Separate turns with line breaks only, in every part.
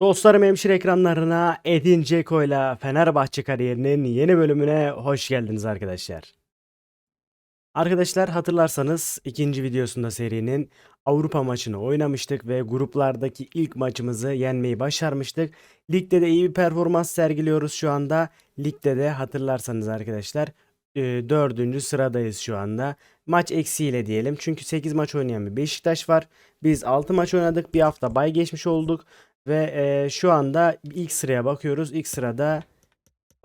Dostlarım hemşire ekranlarına Edin Dzeko ile Fenerbahçe kariyerinin yeni bölümüne hoş geldiniz arkadaşlar. Arkadaşlar hatırlarsanız ikinci videosunda serinin Avrupa maçını oynamıştık ve gruplardaki ilk maçımızı yenmeyi başarmıştık. Ligde de iyi bir performans sergiliyoruz şu anda. Ligde de hatırlarsanız arkadaşlar e, dördüncü sıradayız şu anda. Maç eksiğiyle diyelim çünkü 8 maç oynayan bir Beşiktaş var. Biz 6 maç oynadık bir hafta bay geçmiş olduk. Ve e, şu anda ilk sıraya bakıyoruz. İlk sırada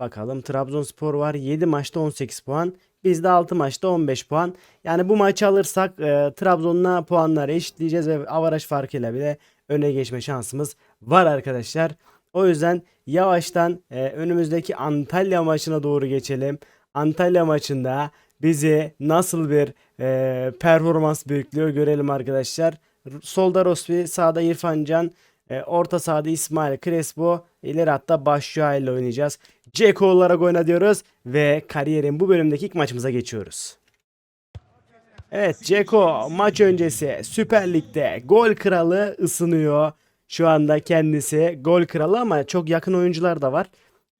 bakalım Trabzonspor var. 7 maçta 18 puan. Biz de 6 maçta 15 puan. Yani bu maçı alırsak e, Trabzon'la puanları eşitleyeceğiz ve avaraj farkıyla bile öne geçme şansımız var arkadaşlar. O yüzden yavaştan e, önümüzdeki Antalya maçına doğru geçelim. Antalya maçında bizi nasıl bir e, performans bekliyor görelim arkadaşlar. Solda Rospi, sağda İrfan Can, e, orta sahada İsmail Crespo, ileri hatta Başşuay ile oynayacağız. Ceko olarak oyna diyoruz ve kariyerin bu bölümdeki ilk maçımıza geçiyoruz. Evet Ceko maç öncesi Süper Lig'de gol kralı ısınıyor. Şu anda kendisi gol kralı ama çok yakın oyuncular da var.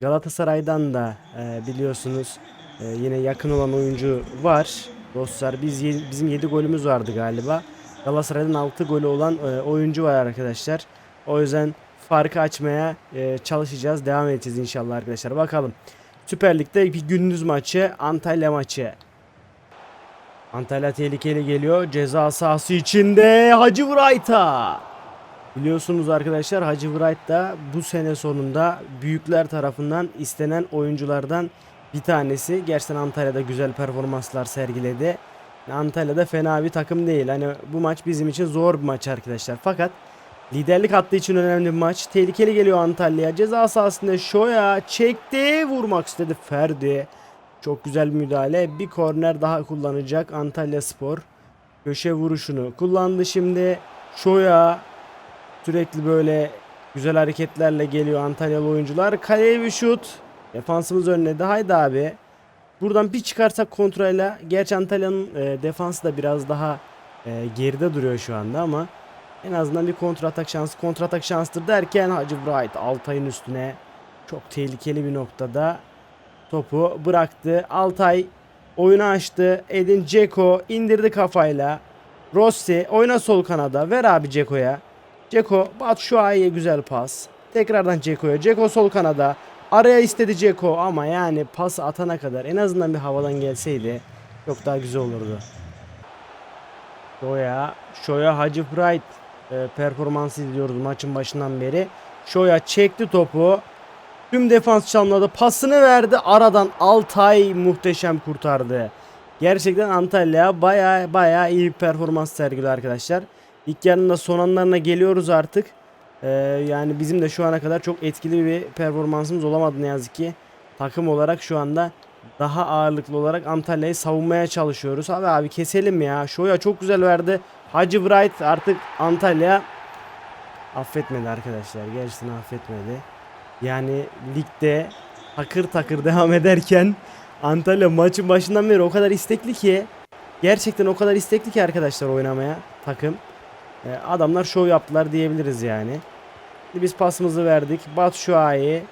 Galatasaray'dan da e, biliyorsunuz e, yine yakın olan oyuncu var. Dostlar biz bizim 7 golümüz vardı galiba. Galatasaray'dan 6 golü olan e, oyuncu var arkadaşlar. O yüzden farkı açmaya e, çalışacağız. Devam edeceğiz inşallah arkadaşlar. Bakalım. Süper Lig'de bir gündüz maçı, Antalya maçı. Antalya tehlikeli geliyor. Ceza sahası içinde Hacı Wright'a. Biliyorsunuz arkadaşlar Hacı Wright da bu sene sonunda büyükler tarafından istenen oyunculardan bir tanesi. Gerçekten Antalya'da güzel performanslar sergiledi. Antalya'da fena bir takım değil. Hani bu maç bizim için zor bir maç arkadaşlar. Fakat liderlik hattı için önemli bir maç. Tehlikeli geliyor Antalya. Ceza sahasında Şoya çekti. Vurmak istedi Ferdi. Çok güzel bir müdahale. Bir korner daha kullanacak Antalya Spor. Köşe vuruşunu kullandı şimdi. Şoya sürekli böyle güzel hareketlerle geliyor Antalyalı oyuncular. Kaleye bir şut. Defansımız önledi. Haydi abi. Buradan bir çıkarsak kontrolle. Gerçi Antalya'nın e, defansı da biraz daha e, geride duruyor şu anda ama en azından bir kontratak şansı kontratak şanstır derken Hacı Bright Altay'ın üstüne çok tehlikeli bir noktada topu bıraktı. Altay oyunu açtı. Edin Dzeko indirdi kafayla. Rossi oyna sol kanada. Ver abi Dzeko'ya. Dzeko Batshuayi'ye güzel pas. Tekrardan Dzeko'ya. Dzeko sol kanada. Araya istedi Dzeko ama yani pas atana kadar en azından bir havadan gelseydi çok daha güzel olurdu. Şoya, Şoya Hacı Bright e, performansı izliyoruz maçın başından beri. Şoya çekti topu. Tüm defans çalmadı. Pasını verdi. Aradan Altay muhteşem kurtardı. Gerçekten Antalya baya baya iyi bir performans sergiliyor arkadaşlar. İlk yarının son anlarına geliyoruz artık. Ee, yani bizim de şu ana kadar çok etkili bir performansımız olamadı ne yazık ki. Takım olarak şu anda daha ağırlıklı olarak Antalya'yı savunmaya çalışıyoruz. Abi abi keselim ya. Şoya çok güzel verdi. Hacı Bright artık Antalya affetmedi arkadaşlar. Gerçekten affetmedi. Yani ligde takır takır devam ederken Antalya maçın başından beri o kadar istekli ki gerçekten o kadar istekli ki arkadaşlar oynamaya takım. Ee, adamlar şov yaptılar diyebiliriz yani. Şimdi biz pasımızı verdik. Batshuayi.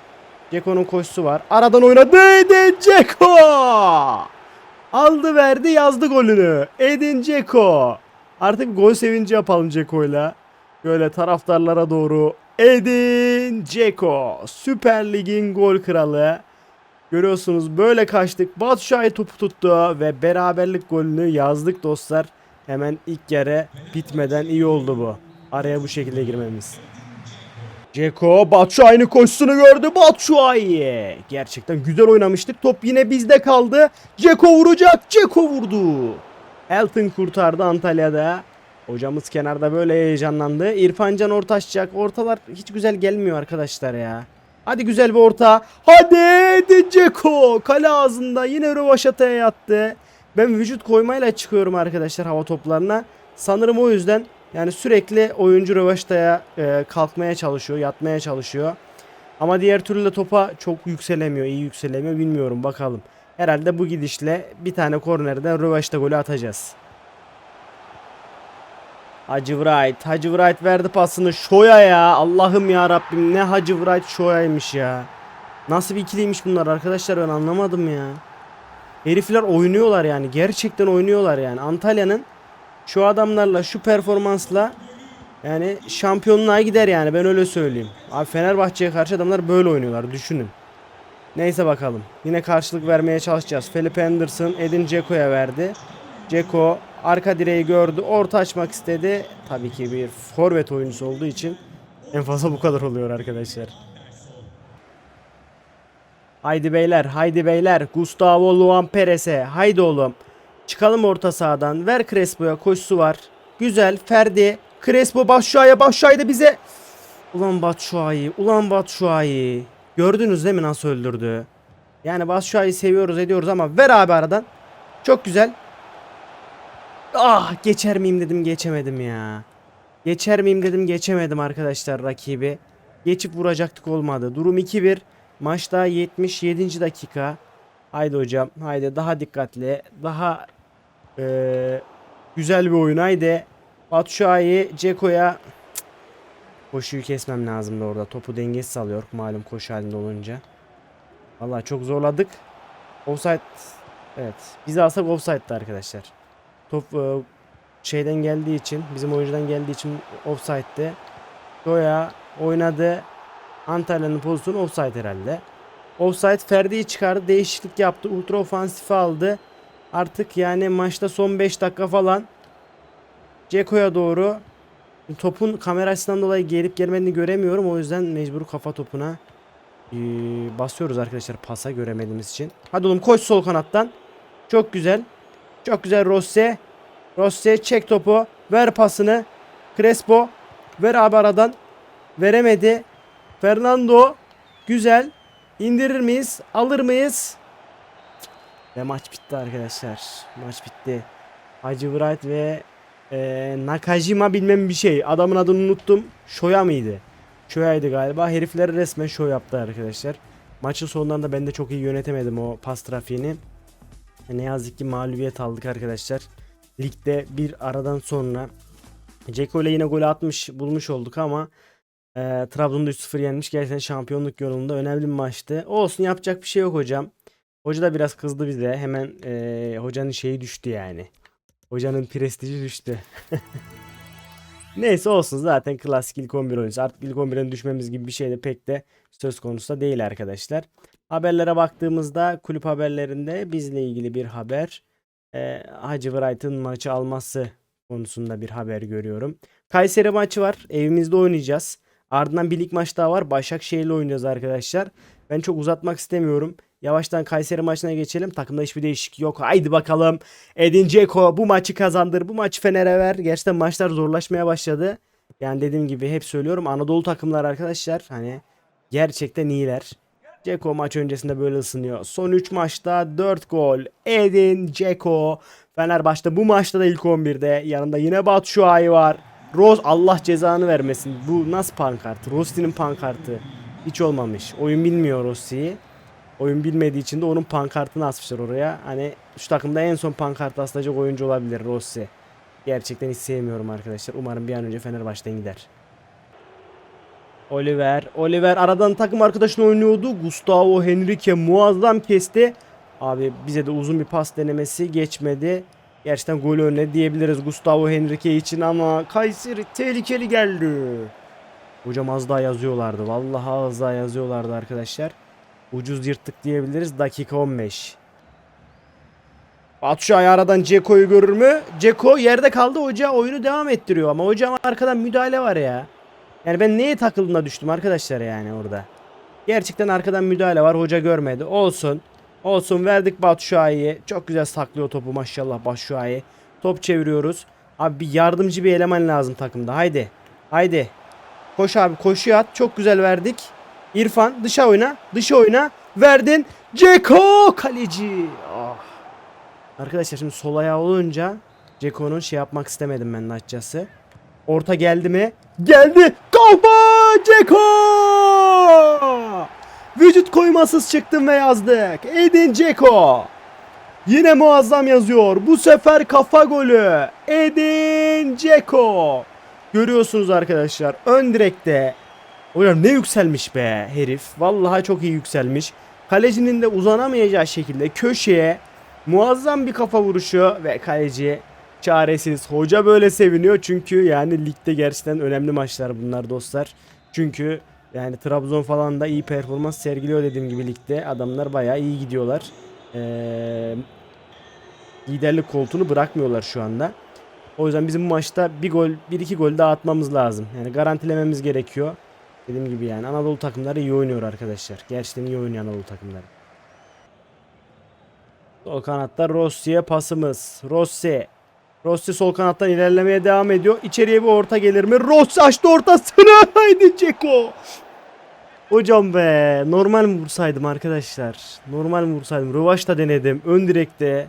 Ceko'nun koşusu var. Aradan oynadı. Edin Ceko. Aldı verdi yazdı golünü. Edin Ceko. Artık gol sevinci yapalım Ceko'yla. Böyle taraftarlara doğru. Edin Ceko. Süper Lig'in gol kralı. Görüyorsunuz böyle kaçtık. Batshuayi topu tuttu ve beraberlik golünü yazdık dostlar. Hemen ilk yarı bitmeden iyi oldu bu. Araya bu şekilde girmemiz. Ceko Batshuayi'nin koşusunu gördü. Batshuayi. Gerçekten güzel oynamıştık. Top yine bizde kaldı. Ceko vuracak. Ceko vurdu. Elton kurtardı Antalya'da. Hocamız kenarda böyle heyecanlandı. İrfan Can orta açacak. Ortalar hiç güzel gelmiyor arkadaşlar ya. Hadi güzel bir orta. Hadi hadi Ceko. Kale ağzında yine rövaşataya yattı. Ben vücut koymayla çıkıyorum arkadaşlar hava toplarına. Sanırım o yüzden yani sürekli oyuncu rövaşataya e, kalkmaya çalışıyor, yatmaya çalışıyor. Ama diğer türlü de topa çok yükselemiyor, iyi yükselemiyor bilmiyorum bakalım. Herhalde bu gidişle bir tane kornerden rövaşata golü atacağız. Hacı Wright. Hacı Wright verdi pasını Şoya ya. Allah'ım ya Rabbim ne Hacı Wright Şoya'ymış ya. Nasıl bir ikiliymiş bunlar arkadaşlar ben anlamadım ya. Herifler oynuyorlar yani. Gerçekten oynuyorlar yani. Antalya'nın şu adamlarla şu performansla yani şampiyonluğa gider yani ben öyle söyleyeyim. Abi Fenerbahçe'ye karşı adamlar böyle oynuyorlar düşünün. Neyse bakalım. Yine karşılık vermeye çalışacağız. Felipe Anderson Edin Dzeko'ya verdi. Dzeko arka direği gördü. Orta açmak istedi. Tabii ki bir forvet oyuncusu olduğu için en fazla bu kadar oluyor arkadaşlar. Haydi beyler, haydi beyler. Gustavo Luan Perez'e. Haydi oğlum. Çıkalım orta sahadan. Ver Crespo'ya koşusu var. Güzel. Ferdi. Crespo Başşuay'a Başşuay da bize. Ulan Batshuayi. Ulan Batshuayi. Gördünüz değil mi nasıl öldürdü? Yani Batshuayi'yi seviyoruz ediyoruz ama ver abi aradan. Çok güzel. Ah geçer miyim dedim geçemedim ya. Geçer miyim dedim geçemedim arkadaşlar rakibi. Geçip vuracaktık olmadı. Durum 2-1. Maçta 77. dakika. Haydi hocam haydi daha dikkatli. Daha eee, güzel bir oyun haydi. Batshuayi Ceko'ya. Koşuyu kesmem lazımdı orada. Topu dengesiz alıyor malum koşu halinde olunca. Vallahi çok zorladık. Offside evet. Biz alsak offside'dı arkadaşlar. Top e, şeyden geldiği için bizim oyuncudan geldiği için offside'de. Goya oynadı. Antalya'nın pozisyonu offside herhalde. Offside Ferdi'yi çıkardı. Değişiklik yaptı. Ultra ofansife aldı. Artık yani maçta son 5 dakika falan Ceko'ya doğru topun kamera açısından dolayı gelip gelmediğini göremiyorum. O yüzden mecbur kafa topuna ee, basıyoruz arkadaşlar pasa göremediğimiz için. Hadi oğlum koş sol kanattan. Çok güzel. Çok güzel Rosse. Rosse çek topu. Ver pasını. Crespo. Ver abi aradan. Veremedi. Fernando. Güzel. İndirir miyiz? Alır mıyız? Ve maç bitti arkadaşlar. Maç bitti. Hacı Wright ve e, Nakajima bilmem bir şey. Adamın adını unuttum. Shoya mıydı? Shoya'ydı galiba. Herifler resmen show yaptı arkadaşlar. Maçın sonlarında ben de çok iyi yönetemedim o pas trafiğini. Ne yazık ki mağlubiyet aldık arkadaşlar. Ligde bir aradan sonra Ceko ile yine gol atmış bulmuş olduk ama e, Trabzon'da 3-0 yenmiş. Gerçekten şampiyonluk yolunda önemli bir maçtı. Olsun yapacak bir şey yok hocam. Hoca da biraz kızdı bize. Hemen e, hocanın şeyi düştü yani. Hocanın prestiji düştü. Neyse olsun zaten klasik ilk 11 oyuncusu. Artık ilk 11'e düşmemiz gibi bir şey de pek de söz konusu da değil arkadaşlar. Haberlere baktığımızda kulüp haberlerinde bizle ilgili bir haber. Ee, Hacı Wright'ın maçı alması konusunda bir haber görüyorum. Kayseri maçı var. Evimizde oynayacağız. Ardından bir lig maç daha var. Başakşehir'le oynayacağız arkadaşlar. Ben çok uzatmak istemiyorum. Yavaştan Kayseri maçına geçelim. Takımda hiçbir değişiklik yok. Haydi bakalım. Edin Dzeko bu maçı kazandır. Bu maçı Fener'e ver. Gerçekten maçlar zorlaşmaya başladı. Yani dediğim gibi hep söylüyorum. Anadolu takımlar arkadaşlar hani gerçekten iyiler. Ceko maç öncesinde böyle ısınıyor. Son 3 maçta 4 gol. Edin Ceko. Fenerbahçe bu maçta da ilk 11'de. Yanında yine Batshuayi var. Rose Allah cezanı vermesin. Bu nasıl pankart? Rossi'nin pankartı. Hiç olmamış. Oyun bilmiyor Rossi'yi. Oyun bilmediği için de onun pankartını asmışlar oraya. Hani şu takımda en son pankart asılacak oyuncu olabilir Rossi. Gerçekten hiç sevmiyorum arkadaşlar. Umarım bir an önce Fenerbahçe'den gider. Oliver. Oliver aradan takım arkadaşını oynuyordu. Gustavo Henrique muazzam kesti. Abi bize de uzun bir pas denemesi geçmedi. Gerçekten gol önüne diyebiliriz Gustavo Henrique için ama Kayseri tehlikeli geldi. Hocam az daha yazıyorlardı. Vallahi az daha yazıyorlardı arkadaşlar. Ucuz yırttık diyebiliriz. Dakika 15. Batshuayi aradan Ceko'yu görür mü? Ceko yerde kaldı. Hoca oyunu devam ettiriyor ama hocam arkadan müdahale var ya. Yani ben neye takıldığına düştüm arkadaşlar yani orada. Gerçekten arkadan müdahale var. Hoca görmedi. Olsun. Olsun verdik Batshuayi'ye. Çok güzel saklıyor topu maşallah Batshuayi. Top çeviriyoruz. Abi bir yardımcı bir eleman lazım takımda. Haydi. Haydi. Koş abi koşuya at. Çok güzel verdik. İrfan dışa oyna. Dışa oyna. Verdin. Ceko kaleci. Ah. Arkadaşlar şimdi sol ayağı olunca Ceko'nun şey yapmak istemedim ben de açıkçası. Orta geldi mi? Geldi. Kafa Ceko! Vücut koymasız çıktım ve yazdık. Edin Ceko. Yine muazzam yazıyor. Bu sefer kafa golü. Edin Dzeko. Görüyorsunuz arkadaşlar. Ön direkte. Hocam ne yükselmiş be herif. Vallahi çok iyi yükselmiş. Kalecinin de uzanamayacağı şekilde köşeye muazzam bir kafa vuruşu ve kaleci çaresiz. Hoca böyle seviniyor çünkü yani ligde gerçekten önemli maçlar bunlar dostlar. Çünkü yani Trabzon falan da iyi performans sergiliyor dediğim gibi ligde. Adamlar bayağı iyi gidiyorlar. Ee, liderlik koltuğunu bırakmıyorlar şu anda. O yüzden bizim bu maçta bir gol, bir iki gol daha atmamız lazım. Yani garantilememiz gerekiyor. Dediğim gibi yani Anadolu takımları iyi oynuyor arkadaşlar. Gerçekten iyi oynuyor Anadolu takımları. Sol kanatta Rossi'ye pasımız. Rossi. Rossi sol kanattan ilerlemeye devam ediyor. İçeriye bir orta gelir mi? Rossi açtı ortasını. Haydi Ceko. Hocam be. Normal mi vursaydım arkadaşlar? Normal mi vursaydım? Rövaşta denedim. Ön direkte.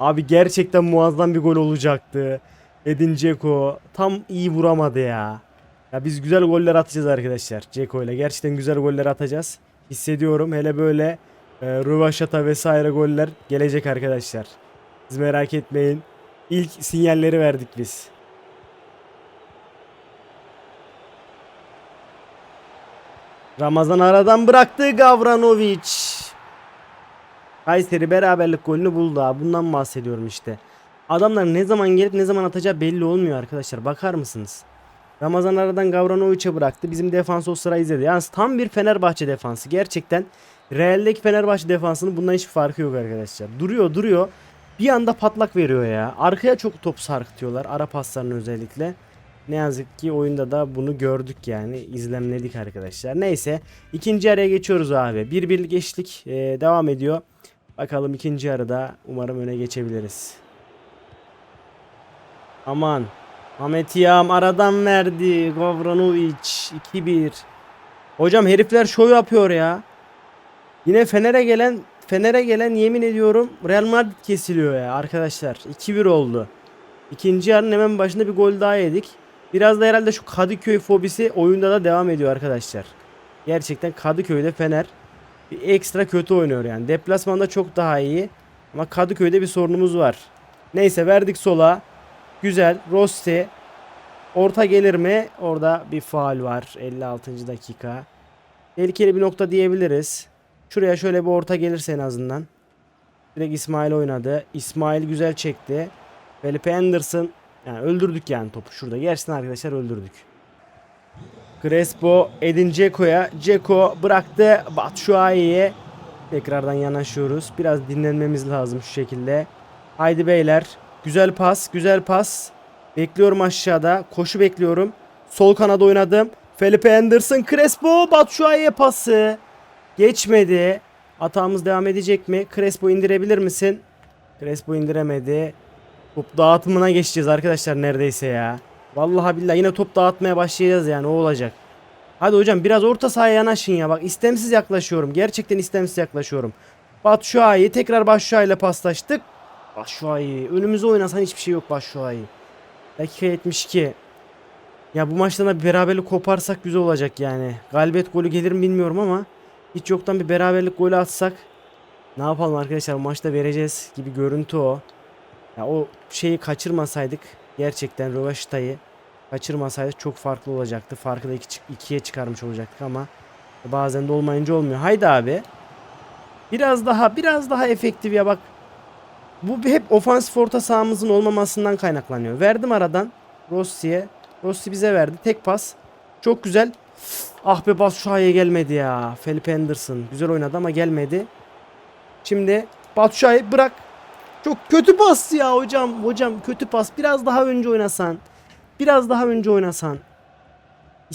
Abi gerçekten muazzam bir gol olacaktı. Edin Dzeko tam iyi vuramadı ya. Ya biz güzel goller atacağız arkadaşlar Dzeko ile. Gerçekten güzel goller atacağız. Hissediyorum hele böyle e, rövaşata vesaire goller gelecek arkadaşlar. Siz merak etmeyin. İlk sinyalleri verdik biz. Ramazan aradan bıraktı Gavranovic. Kayseri beraberlik golünü buldu. Bundan bahsediyorum işte. Adamlar ne zaman gelip ne zaman atacağı belli olmuyor arkadaşlar. Bakar mısınız? Ramazan aradan Gavranovic'e bıraktı. Bizim defans o sıra izledi. Yani tam bir Fenerbahçe defansı. Gerçekten Real'deki Fenerbahçe defansının bundan hiçbir farkı yok arkadaşlar. Duruyor duruyor. Bir anda patlak veriyor ya. Arkaya çok top sarkıtıyorlar. Ara paslarını özellikle. Ne yazık ki oyunda da bunu gördük yani. izlemledik arkadaşlar. Neyse. ikinci araya geçiyoruz abi. Bir birlik eşlik e, devam ediyor. Bakalım ikinci yarıda umarım öne geçebiliriz. Aman. Ahmet Yağım aradan verdi. Gavranovic 2-1. Hocam herifler şov yapıyor ya. Yine Fener'e gelen Fener'e gelen yemin ediyorum Real Madrid kesiliyor ya arkadaşlar. 2-1 oldu. İkinci yarının hemen başında bir gol daha yedik. Biraz da herhalde şu Kadıköy fobisi oyunda da devam ediyor arkadaşlar. Gerçekten Kadıköy'de Fener bir ekstra kötü oynuyor yani. Deplasmanda çok daha iyi. Ama Kadıköy'de bir sorunumuz var. Neyse verdik sola. Güzel. Rossi. Orta gelir mi? Orada bir faal var. 56. dakika. Tehlikeli bir nokta diyebiliriz. Şuraya şöyle bir orta gelirse en azından. Direkt İsmail oynadı. İsmail güzel çekti. Felipe Anderson. Yani öldürdük yani topu şurada. Gerçekten arkadaşlar öldürdük. Crespo Edin Dzeko'ya. Dzeko bıraktı. Batshuayi'ye. Tekrardan yanaşıyoruz. Biraz dinlenmemiz lazım şu şekilde. Haydi beyler. Güzel pas. Güzel pas. Bekliyorum aşağıda. Koşu bekliyorum. Sol kanada oynadım. Felipe Anderson. Crespo. Batshuayi'ye pası. Geçmedi. Hatamız devam edecek mi? Crespo indirebilir misin? Crespo indiremedi. Top dağıtımına geçeceğiz arkadaşlar neredeyse ya. Vallahi billahi yine top dağıtmaya başlayacağız yani o olacak. Hadi hocam biraz orta sahaya yanaşın ya. Bak istemsiz yaklaşıyorum. Gerçekten istemsiz yaklaşıyorum. Batshuayi tekrar Batshuayi ile paslaştık. Batshuayi önümüze oynasan hiçbir şey yok Batshuayi. Dakika 72. Ya bu maçtan da bir beraberlik koparsak güzel olacak yani. Galibiyet golü gelir mi bilmiyorum ama hiç yoktan bir beraberlik golü atsak ne yapalım arkadaşlar maçta vereceğiz gibi görüntü o. Ya o şeyi kaçırmasaydık gerçekten rövaştayı kaçırmasaydık çok farklı olacaktı. Farkı da iki, ikiye çıkarmış olacaktık ama bazen de olmayınca olmuyor. Haydi abi. Biraz daha biraz daha efektif ya bak. Bu hep ofansif orta sahamızın olmamasından kaynaklanıyor. Verdim aradan Rossi'ye. Rossi bize verdi. Tek pas. Çok güzel. Ah be Batshuayi'ye gelmedi ya. Felipe Anderson. Güzel oynadı ama gelmedi. Şimdi Batshuayi bırak. Çok kötü pas ya hocam. Hocam kötü pas. Biraz daha önce oynasan. Biraz daha önce oynasan.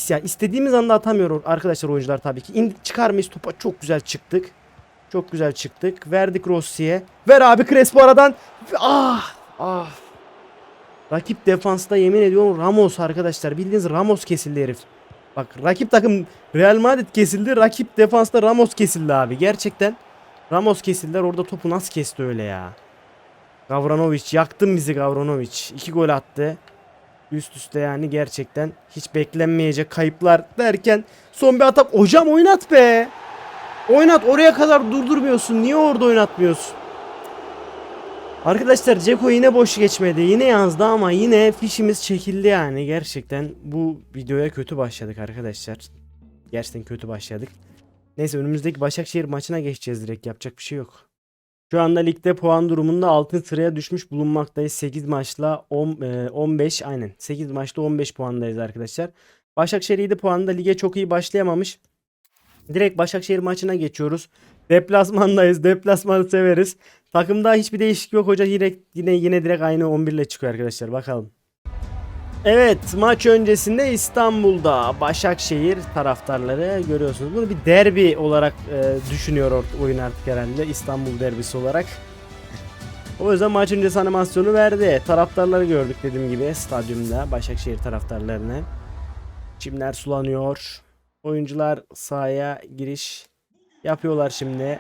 Ya istediğimiz anda atamıyor arkadaşlar oyuncular tabii ki. İndik çıkar mıyız topa? Çok güzel çıktık. Çok güzel çıktık. Verdik Rossi'ye. Ver abi Crespo aradan. Ah! Ah! Rakip defansta yemin ediyorum Ramos arkadaşlar. Bildiğiniz Ramos kesildi herif. Bak rakip takım Real Madrid kesildi. Rakip defansta Ramos kesildi abi. Gerçekten Ramos kesildiler. Orada topu nasıl kesti öyle ya? Gavranovic yaktın bizi Gavranovic. İki gol attı. Üst üste yani gerçekten hiç beklenmeyecek kayıplar derken son bir atak. Hocam oynat be. Oynat oraya kadar durdurmuyorsun. Niye orada oynatmıyorsun? Arkadaşlar Ceko yine boş geçmedi. Yine yazdı ama yine fişimiz çekildi yani. Gerçekten bu videoya kötü başladık arkadaşlar. Gerçekten kötü başladık. Neyse önümüzdeki Başakşehir maçına geçeceğiz direkt. Yapacak bir şey yok. Şu anda ligde puan durumunda 6. sıraya düşmüş bulunmaktayız. 8 maçla 10, e, 15 aynen. 8 maçta 15 puandayız arkadaşlar. Başakşehir 7 puanda lige çok iyi başlayamamış. Direkt Başakşehir maçına geçiyoruz. Deplasmandayız. Deplasmanı severiz. Takımda hiçbir değişiklik yok hoca yine yine yine direkt aynı 11 ile çıkıyor arkadaşlar bakalım. Evet maç öncesinde İstanbul'da Başakşehir taraftarları görüyorsunuz. Bunu bir derbi olarak e, düşünüyor oyun artık herhalde İstanbul derbisi olarak. O yüzden maç öncesi animasyonu verdi. Taraftarları gördük dediğim gibi stadyumda Başakşehir taraftarlarını. Çimler sulanıyor. Oyuncular sahaya giriş yapıyorlar şimdi.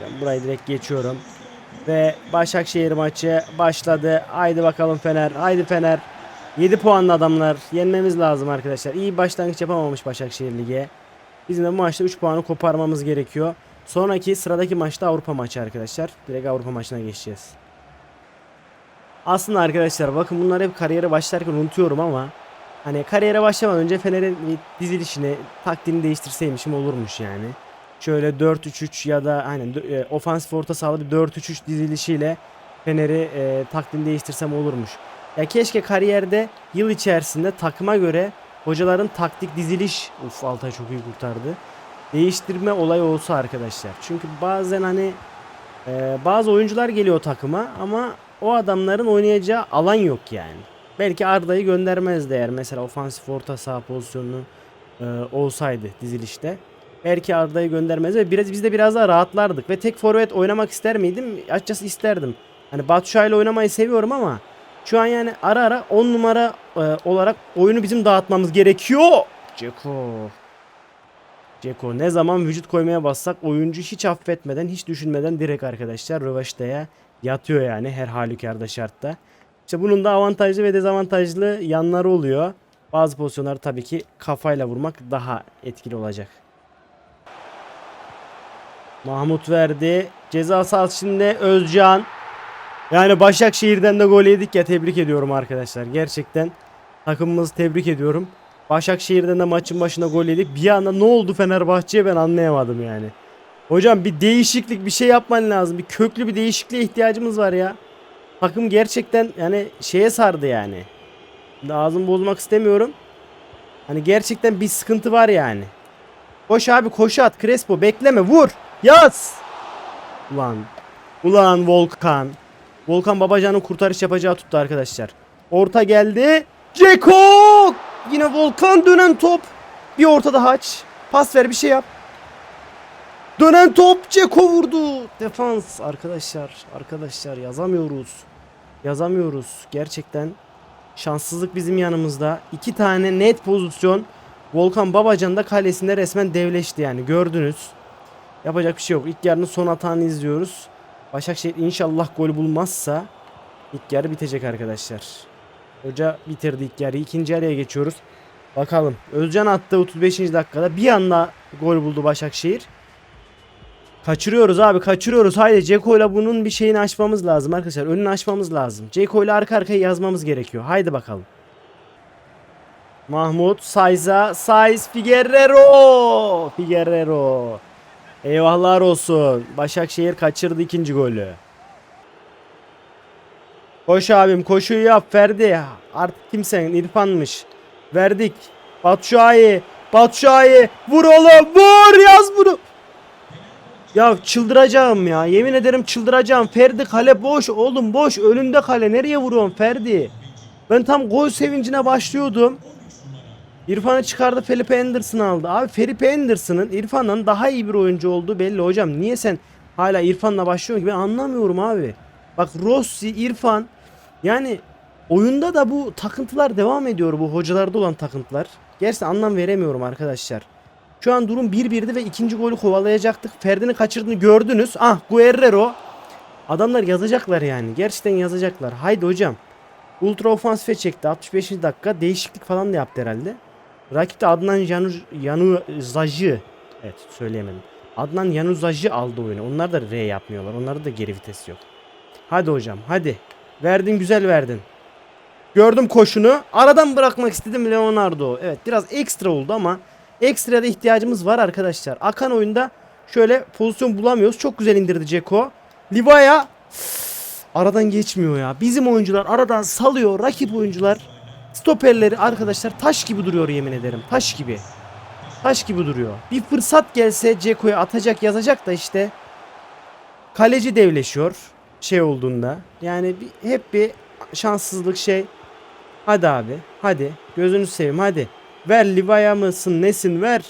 Ben burayı direkt geçiyorum. Ve Başakşehir maçı başladı. Haydi bakalım Fener. Haydi Fener. 7 puanlı adamlar. Yenmemiz lazım arkadaşlar. İyi başlangıç yapamamış Başakşehir Lig'e. Bizim de bu maçta 3 puanı koparmamız gerekiyor. Sonraki sıradaki maçta Avrupa maçı arkadaşlar. Direkt Avrupa maçına geçeceğiz. Aslında arkadaşlar bakın bunlar hep kariyere başlarken unutuyorum ama hani kariyere başlamadan önce Fener'in dizilişini, taktiğini değiştirseymişim olurmuş yani. Şöyle 4-3-3 ya da hani e, ofansif orta sahalı bir 4-3-3 dizilişiyle Fener'i e, taktiğini değiştirsem olurmuş. Ya keşke kariyerde yıl içerisinde takıma göre hocaların taktik diziliş uf Altay çok iyi kurtardı. Değiştirme olayı olsa arkadaşlar. Çünkü bazen hani e, bazı oyuncular geliyor takıma ama o adamların oynayacağı alan yok yani. Belki Arda'yı göndermezdi eğer mesela ofansif orta saha pozisyonu e, olsaydı dizilişte. Belki Arda'yı göndermez ve biraz biz de biraz daha rahatlardık ve tek forvet oynamak ister miydim? Açıkçası isterdim. Hani Batshuayi ile oynamayı seviyorum ama şu an yani ara ara 10 numara e, olarak oyunu bizim dağıtmamız gerekiyor. Ceko. Ceko ne zaman vücut koymaya bassak oyuncu hiç affetmeden hiç düşünmeden direkt arkadaşlar rövaştaya yatıyor yani her halükarda şartta. İşte bunun da avantajlı ve dezavantajlı yanları oluyor. Bazı pozisyonlar tabii ki kafayla vurmak daha etkili olacak. Mahmut verdi. Ceza sahasında Özcan. Yani Başakşehir'den de gol yedik ya tebrik ediyorum arkadaşlar. Gerçekten takımımızı tebrik ediyorum. Başakşehir'den de maçın başında gol yedik. Bir anda ne oldu Fenerbahçe'ye ben anlayamadım yani. Hocam bir değişiklik bir şey yapman lazım. Bir köklü bir değişikliğe ihtiyacımız var ya. Takım gerçekten yani şeye sardı yani. Ağzımı bozmak istemiyorum. Hani gerçekten bir sıkıntı var yani. Koş abi koş at Crespo bekleme vur. Yaz. Ulan. Ulan Volkan. Volkan Babacan'ın kurtarış yapacağı tuttu arkadaşlar. Orta geldi. Ceko. Yine Volkan dönen top. Bir ortada haç. Pas ver bir şey yap. Dönen top Ceko vurdu. Defans arkadaşlar. Arkadaşlar yazamıyoruz. Yazamıyoruz. Gerçekten şanssızlık bizim yanımızda. İki tane net pozisyon. Volkan Babacan da kalesinde resmen devleşti yani gördünüz. Yapacak bir şey yok. İlk yarının son atağını izliyoruz. Başakşehir inşallah gol bulmazsa ilk yarı bitecek arkadaşlar. Hoca bitirdi ilk yarıyı. İkinci yarıya geçiyoruz. Bakalım. Özcan attı 35. dakikada. Bir anda gol buldu Başakşehir. Kaçırıyoruz abi kaçırıyoruz. Haydi Ceko ile bunun bir şeyini açmamız lazım arkadaşlar. Önünü açmamız lazım. Ceko ile arka arkaya yazmamız gerekiyor. Haydi bakalım. Mahmut Sayza Sayz Figuerrero Figuerrero Eyvahlar olsun. Başakşehir kaçırdı ikinci golü. Koş abim koşuyu yap Ferdi. Artık kimsen İrfan'mış. Verdik. Batshuayi. Batshuayi. Vur oğlum vur yaz bunu. Ya çıldıracağım ya. Yemin ederim çıldıracağım. Ferdi kale boş oğlum boş. Önünde kale. Nereye vuruyorsun Ferdi? Ben tam gol sevincine başlıyordum. İrfan'ı çıkardı Felipe Anderson aldı. Abi Felipe Anderson'ın İrfan'dan daha iyi bir oyuncu olduğu belli hocam. Niye sen hala İrfan'la başlıyorsun ki ben anlamıyorum abi. Bak Rossi, İrfan yani oyunda da bu takıntılar devam ediyor bu hocalarda olan takıntılar. Gerçekten anlam veremiyorum arkadaşlar. Şu an durum 1-1'di ve ikinci golü kovalayacaktık. Ferdi'nin kaçırdığını gördünüz. Ah Guerrero. Adamlar yazacaklar yani. Gerçekten yazacaklar. Haydi hocam. Ultra ofansife çekti. 65. dakika. Değişiklik falan da yaptı herhalde. Rakip de Adnan Yanu, Yanu Zacı. Evet söyleyemedim. Adnan Yanuzaj'ı aldı oyunu. Onlar da R yapmıyorlar. Onlarda da geri vites yok. Hadi hocam hadi. Verdin güzel verdin. Gördüm koşunu. Aradan bırakmak istedim Leonardo. Evet biraz ekstra oldu ama ekstra da ihtiyacımız var arkadaşlar. Akan oyunda şöyle pozisyon bulamıyoruz. Çok güzel indirdi Ceko. Livaya aradan geçmiyor ya. Bizim oyuncular aradan salıyor. Rakip oyuncular stoperleri arkadaşlar taş gibi duruyor yemin ederim. Taş gibi. Taş gibi duruyor. Bir fırsat gelse Ceko'ya atacak yazacak da işte kaleci devleşiyor şey olduğunda. Yani bir, hep bir şanssızlık şey. Hadi abi. Hadi. Gözünü seveyim hadi. Ver Livaya mısın nesin ver.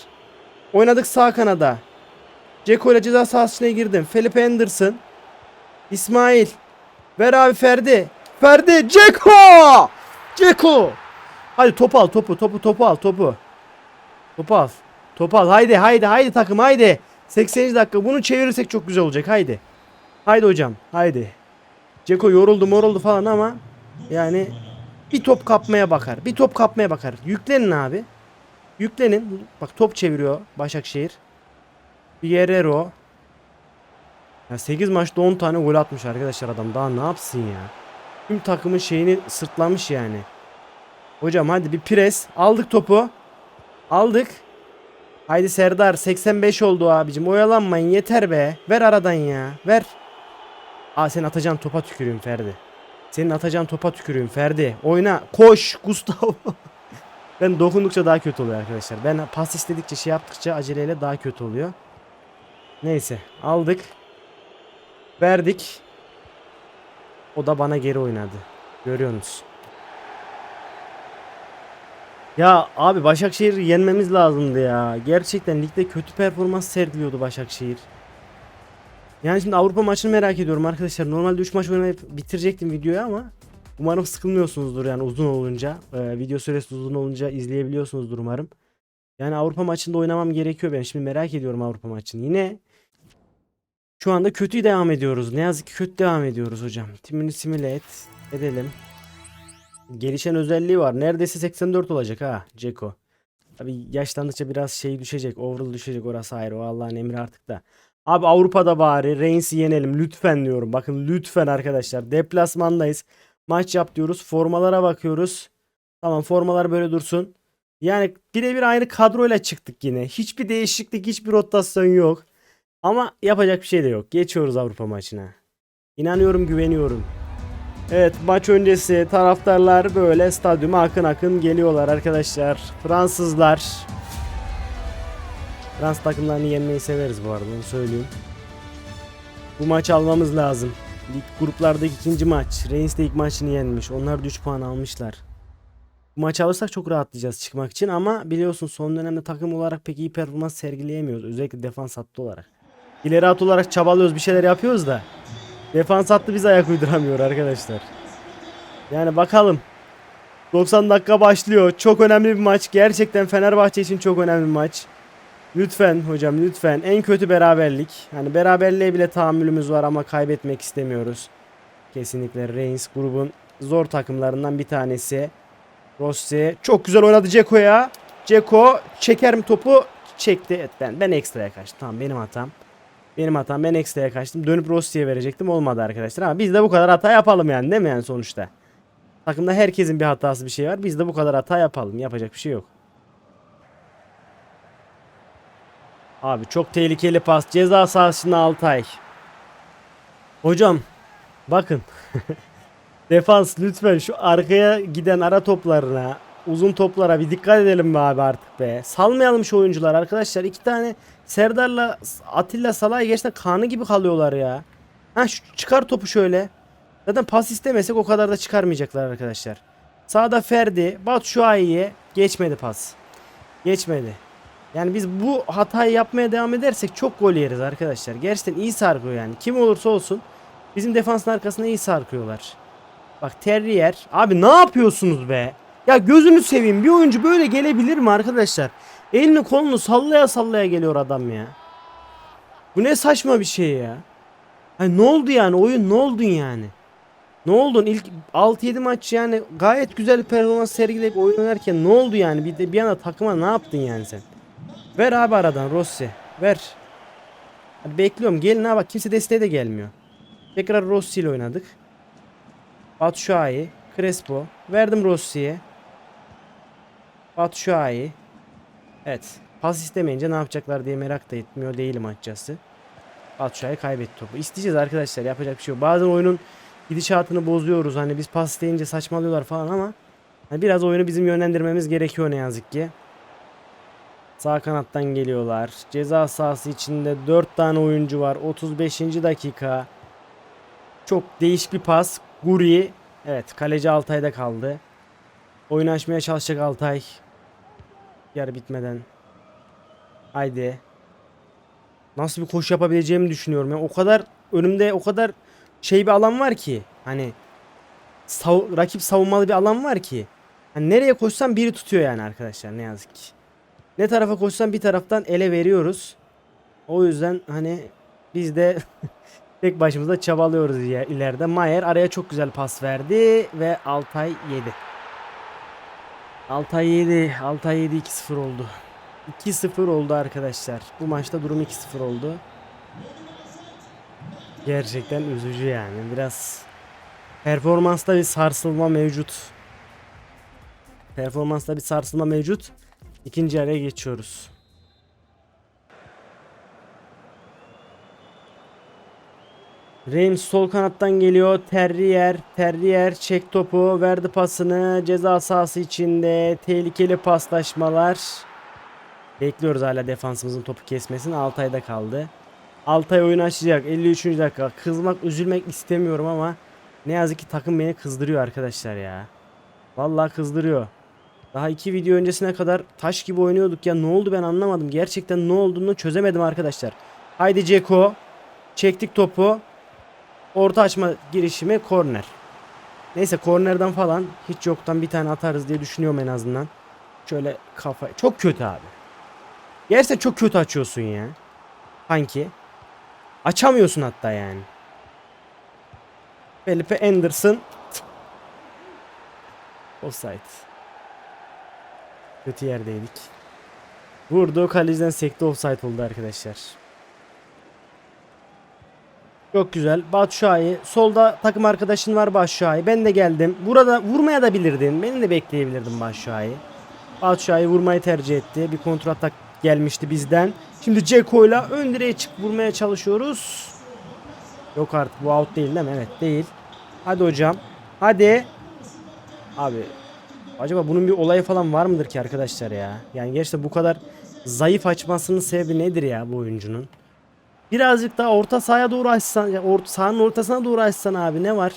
Oynadık sağ kanada. Ceko ile ceza sahasına girdim. Felipe Anderson. İsmail. Ver abi Ferdi. Ferdi. Ceko. Ceko. Hadi topu al topu topu topu al topu. Topu al. Topu al. Haydi haydi haydi takım haydi. 80. dakika. Bunu çevirirsek çok güzel olacak. Haydi. Haydi hocam. Haydi. Ceko yoruldu moruldu falan ama yani bir top kapmaya bakar. Bir top kapmaya bakar. Yüklenin abi. Yüklenin. Bak top çeviriyor Başakşehir. Guerrero. Ya 8 maçta 10 tane gol atmış arkadaşlar adam. Daha ne yapsın ya? Tüm takımın şeyini sırtlamış yani. Hocam hadi bir pres. Aldık topu. Aldık. Haydi Serdar 85 oldu abicim. Oyalanmayın yeter be. Ver aradan ya. Ver. Aa sen atacağın topa tükürüyorum Ferdi. Senin atacağın topa tükürüyorum Ferdi. Oyna. Koş Gustavo. ben dokundukça daha kötü oluyor arkadaşlar. Ben pas istedikçe şey yaptıkça aceleyle daha kötü oluyor. Neyse aldık. Verdik. O da bana geri oynadı. Görüyorsunuz. Ya abi Başakşehir yenmemiz lazımdı ya. Gerçekten ligde kötü performans sergiliyordu Başakşehir. Yani şimdi Avrupa maçını merak ediyorum arkadaşlar. Normalde 3 maç oynayıp bitirecektim videoyu ama umarım sıkılmıyorsunuzdur yani uzun olunca. Ee, video süresi uzun olunca izleyebiliyorsunuzdur umarım. Yani Avrupa maçında oynamam gerekiyor ben. Şimdi merak ediyorum Avrupa maçını. Yine şu anda kötü devam ediyoruz. Ne yazık ki kötü devam ediyoruz hocam. Timini simüle et. Edelim. Gelişen özelliği var. Neredeyse 84 olacak ha Ceko. Tabi yaşlandıkça biraz şey düşecek. Overall düşecek orası ayrı. O Allah'ın emri artık da. Abi Avrupa'da bari Reins'i yenelim lütfen diyorum. Bakın lütfen arkadaşlar. Deplasmandayız. Maç yap diyoruz. Formalara bakıyoruz. Tamam formalar böyle dursun. Yani birebir aynı kadroyla çıktık yine. Hiçbir değişiklik, hiçbir rotasyon yok. Ama yapacak bir şey de yok. Geçiyoruz Avrupa maçına. İnanıyorum, güveniyorum. Evet maç öncesi taraftarlar böyle stadyuma akın akın geliyorlar arkadaşlar. Fransızlar. Fransız takımlarını yenmeyi severiz bu arada onu söyleyeyim. Bu maçı almamız lazım. Lig gruplardaki ikinci maç. Reims de ilk maçını yenmiş. Onlar da 3 puan almışlar. Bu maçı alırsak çok rahatlayacağız çıkmak için ama biliyorsun son dönemde takım olarak pek iyi performans sergileyemiyoruz. Özellikle defans hattı olarak. İleri at olarak çabalıyoruz bir şeyler yapıyoruz da. Defans hattı biz ayak uyduramıyor arkadaşlar. Yani bakalım. 90 dakika başlıyor. Çok önemli bir maç. Gerçekten Fenerbahçe için çok önemli bir maç. Lütfen hocam lütfen. En kötü beraberlik. Hani beraberliğe bile tahammülümüz var ama kaybetmek istemiyoruz. Kesinlikle Reims grubun zor takımlarından bir tanesi. Rossi çok güzel oynadı Ceko'ya. Ceko çeker mi topu? Çekti. Evet, ben ben ekstraya kaçtım. Tamam benim hatam. Benim hatam ben ekstraya kaçtım. Dönüp Rossi'ye verecektim. Olmadı arkadaşlar ama biz de bu kadar hata yapalım yani değil mi yani sonuçta? Takımda herkesin bir hatası bir şey var. Biz de bu kadar hata yapalım. Yapacak bir şey yok. Abi çok tehlikeli pas. Ceza sahasında Altay. Hocam bakın. Defans lütfen şu arkaya giden ara toplarına, uzun toplara bir dikkat edelim be abi artık be. Salmayalım şu oyuncular arkadaşlar. İki tane Serdar'la Atilla Salay gerçekten kanı gibi kalıyorlar ya. Ha şu çıkar topu şöyle. Zaten pas istemesek o kadar da çıkarmayacaklar arkadaşlar. Sağda Ferdi, Batu Şuayi'ye geçmedi pas. Geçmedi. Yani biz bu hatayı yapmaya devam edersek çok gol yeriz arkadaşlar. Gerçekten iyi sarkıyor yani. Kim olursa olsun bizim defansın arkasında iyi sarkıyorlar. Bak Terrier. Abi ne yapıyorsunuz be? Ya gözünü seveyim bir oyuncu böyle gelebilir mi arkadaşlar? Elini kolunu sallaya sallaya geliyor adam ya. Bu ne saçma bir şey ya. Hani ne oldu yani oyun ne oldun yani? Ne oldun ilk 6-7 maç yani gayet güzel performans sergileyip oynarken ne oldu yani bir de bir anda takıma ne yaptın yani sen? Ver abi aradan Rossi ver. Hadi bekliyorum. Gelin ha bak kimse desteğe de gelmiyor. Tekrar Rossi ile oynadık. Batshuayi, Crespo. Verdim Rossi'ye. Batshuayi. Evet. Pas istemeyince ne yapacaklar diye merak da etmiyor değilim açıkçası. Batshuayi kaybetti topu. İsteyeceğiz arkadaşlar. Yapacak bir şey yok. Bazen oyunun gidişatını bozuyoruz. Hani biz pas isteyince saçmalıyorlar falan ama hani biraz oyunu bizim yönlendirmemiz gerekiyor ne yazık ki. Sağ kanattan geliyorlar. Ceza sahası içinde 4 tane oyuncu var. 35. dakika. Çok değişik bir pas. Guri. Evet kaleci Altay'da kaldı. Oyun açmaya çalışacak Altay. Yarı bitmeden. Haydi. Nasıl bir koşu yapabileceğimi düşünüyorum. Yani o kadar önümde o kadar şey bir alan var ki. Hani sav- rakip savunmalı bir alan var ki. Hani nereye koşsam biri tutuyor yani arkadaşlar ne yazık ki. Ne tarafa koşsam bir taraftan ele veriyoruz. O yüzden hani biz de tek başımıza çabalıyoruz ya ileride. Mayer araya çok güzel pas verdi ve Altay yedi. Altay yedi. Altay yedi 2-0 oldu. 2-0 oldu arkadaşlar. Bu maçta durum 2-0 oldu. Gerçekten üzücü yani. Biraz performansta bir sarsılma mevcut. Performansta bir sarsılma mevcut. İkinci araya geçiyoruz. Reims sol kanattan geliyor. Terrier, Terrier çek topu, verdi pasını. Ceza sahası içinde tehlikeli paslaşmalar. Bekliyoruz hala defansımızın topu kesmesini. Altay'da kaldı. Altay oyunu açacak. 53. dakika. Kızmak, üzülmek istemiyorum ama ne yazık ki takım beni kızdırıyor arkadaşlar ya. Vallahi kızdırıyor. Daha iki video öncesine kadar taş gibi oynuyorduk ya. Ne oldu ben anlamadım. Gerçekten ne olduğunu çözemedim arkadaşlar. Haydi Ceko. Çektik topu. Orta açma girişimi korner. Neyse kornerden falan hiç yoktan bir tane atarız diye düşünüyorum en azından. Şöyle kafa. Çok kötü abi. Gerçekten çok kötü açıyorsun ya. Sanki. Açamıyorsun hatta yani. Felipe Anderson. Offside. Kötü yerdeydik. Vurdu kaleciden sekti offside oldu arkadaşlar. Çok güzel. Batshuayi. Solda takım arkadaşın var Batshuayi. Ben de geldim. Burada vurmaya da bilirdin. Beni de bekleyebilirdim Batshuayi. Batshuayi vurmayı tercih etti. Bir kontratak gelmişti bizden. Şimdi Ceko'yla ön direğe çık vurmaya çalışıyoruz. Yok artık bu out değil değil mi? Evet değil. Hadi hocam. Hadi. Abi acaba bunun bir olayı falan var mıdır ki arkadaşlar ya? Yani gerçekten bu kadar zayıf açmasının sebebi nedir ya bu oyuncunun? Birazcık daha orta sahaya doğru açsan, ya sahanın ortasına doğru açsan abi ne var?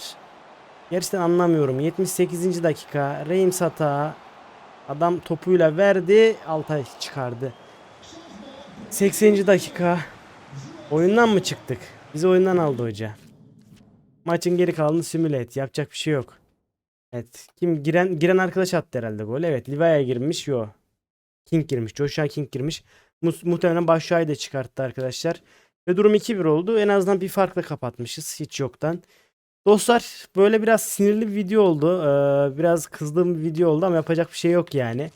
Gerçekten anlamıyorum. 78. dakika. Reims hata. Adam topuyla verdi. Altay çıkardı. 80. dakika. Oyundan mı çıktık? Bizi oyundan aldı hoca. Maçın geri kalanını simüle et. Yapacak bir şey yok. Evet. Kim giren giren arkadaş attı herhalde gol. Evet. Livaya girmiş. Yo. King girmiş. Joshua King girmiş. Mu muhtemelen Başşuay'ı da çıkarttı arkadaşlar. Ve durum 2-1 oldu. En azından bir farkla kapatmışız. Hiç yoktan. Dostlar böyle biraz sinirli bir video oldu. Ee, biraz kızdığım bir video oldu ama yapacak bir şey yok yani.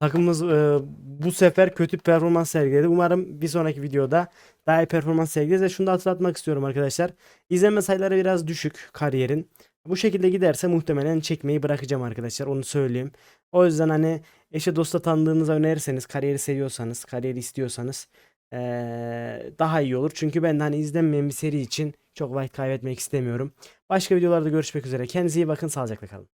Takımımız e, bu sefer kötü performans sergiledi. Umarım bir sonraki videoda daha iyi performans sergileriz. Ve şunu da hatırlatmak istiyorum arkadaşlar. İzlenme sayıları biraz düşük kariyerin. Bu şekilde giderse muhtemelen çekmeyi bırakacağım arkadaşlar. Onu söyleyeyim. O yüzden hani eşe dosta tanıdığınıza önerirseniz, kariyeri seviyorsanız, kariyeri istiyorsanız eee, daha iyi olur. Çünkü ben de hani izlenmeyen bir seri için çok vakit kaybetmek istemiyorum. Başka videolarda görüşmek üzere. Kendinize iyi bakın. Sağlıcakla kalın.